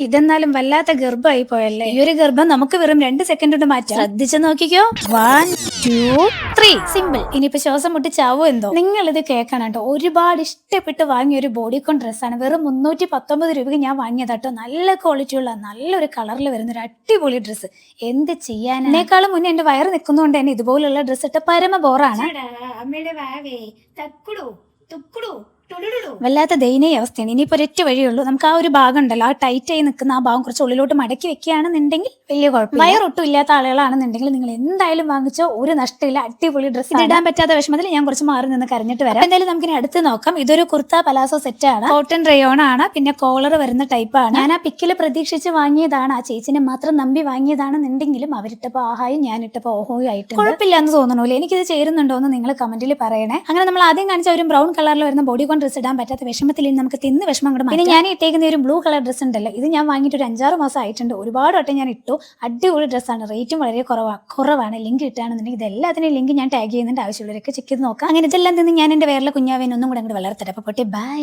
ഇതെന്നാലും വല്ലാത്ത ഗർഭമായി പോയല്ലേ? ഈ ഒരു ഗർഭം നമുക്ക് വെറും രണ്ട് സെക്കൻഡ് കൊണ്ട് മാറ്റാം. ശ്രദ്ധിച്ചു നോക്കിക്കോ. വൺ ടു ത്രീ സിമ്പിൾ ഇനിയിപ്പോ ശ്വാസം മുട്ടി ചാവോ എന്തോ? നിങ്ങൾ ഇത് കേൾക്കണം കേട്ടോ. ഒരുപാട് ഇഷ്ടപ്പെട്ട് വാങ്ങിയ ഒരു ബോഡിക്കോൺ ഡ്രസ്സാണ്. വെറും മുന്നൂറ്റി പത്തൊമ്പത് രൂപയ്ക്ക് ഞാൻ വാങ്ങിയതാട്ടോ നല്ല ക്വാളിറ്റിയുള്ള നല്ലൊരു കളറിൽ വരുന്ന ഒരു അടിപൊളി ഡ്രസ്സ് എന്ത് ചെയ്യാൻ എന്നെക്കാളും മുന്നേ എന്റെ വയറ് നിൽക്കുന്നതുകൊണ്ട് തന്നെ ഇതുപോലുള്ള ഡ്രസ്സ് ഇട്ട പരമ ബോറാണ് അമ്മയുടെ വാവേ. തക്കുടു തുക്കുടു. വല്ലാത്ത ദയനീയ അവസ്ഥയാണ്. ഇനിയിപ്പോ ഒരൊറ്റ വഴിയുള്ളൂ നമുക്ക് ആ ഒരു ഭാഗം ഉണ്ടല്ലോ ആ ടൈറ്റ് ആയി നിൽക്കുന്ന ആ ഭാഗം കുറച്ച് ഉള്ളിലോട്ട് മടക്കി വെക്കുകയാണെന്നുണ്ടെങ്കിൽ വലിയ കുഴപ്പം വയറൊട്ടും ഇല്ലാത്ത ആളുകളാണെന്നുണ്ടെങ്കിൽ നിങ്ങൾ എന്തായാലും വാങ്ങിച്ചോ. ഒരു നഷ്ടമില്ല. അടിപൊളി ഡ്രസ്സ് ഇടാൻ പറ്റാത്ത വിഷമത്തിൽ ഞാൻ കുറച്ച് മാറി നിന്ന് കരഞ്ഞിട്ട് വരാം. എന്തായാലും നമുക്കിനി അടുത്ത് നോക്കാം. ഇതൊരു കുർത്ത പലാസോ സെറ്റ് ആണ്. കോട്ടൺ റയോൺ ആണ്. പിന്നെ കോളർ വരുന്ന ടൈപ്പ് ആണ്. ഞാൻ ആ പിക്കിൽ പ്രതീക്ഷിച്ച് വാങ്ങിയതാണ്. ആ ചേച്ചിനെ മാത്രം നമ്പി വാങ്ങിയതാണെന്നുണ്ടെങ്കിലും അവരിട്ടപ്പോ ആഹായും ഞാൻ ഇട്ടപ്പോ ഓഹോയും ആയിട്ട് കുഴപ്പമില്ല എന്ന് തോന്നണല്ലോ എനിക്കിത് ചേരുന്നുണ്ടോ എന്ന് നിങ്ങൾ കമന്റിൽ പറയണേ. അങ്ങനെ നമ്മൾ ആദ്യം കാണിച്ച ഒരു ബ്രൗൺ കളറിൽ വരുന്ന ബോഡി കോൺ ഡ്രസ് ഇടാൻ പറ്റാത്ത വിഷമത്തിൽ നമുക്ക് തിന്ന് വിഷമം കൂടെ പിന്നെ ഞാൻ ഇട്ടേക്കുന്ന ഒരു ബ്ലൂ കളർ ഡ്രസ് ഉണ്ടല്ലോ ഇത് ഞാൻ വാങ്ങിയിട്ട് ഒരു അഞ്ചാറ് മാസം ആയിട്ടുണ്ട്. ഒരുപാട് വട്ടം ഞാൻ ഇട്ടു. അടിപൊളി ഡ്രസ്സാണ് റേറ്റും വളരെ കുറവാ കുറവാണ്. ലിങ്ക് ഇട്ടാണെന്നുണ്ടെങ്കിൽ ഇതെല്ലാത്തിനും ലിങ്ക് ഞാൻ ടാഗ് ചെയ്യുന്നുണ്ട്. ആവശ്യമുള്ളവരൊക്കെ ചെക്ക് ചെയ്ത് നോക്കാം. അങ്ങനെ ഇതെല്ലാം തിന്ന് ഞാൻ എന്റെ വേറെ കുഞ്ഞാവിനൊന്നും കൂടെ അങ്ങോട്ട് വളർത്തട്ടെ. അപ്പോൾ പൊട്ടി ബൈ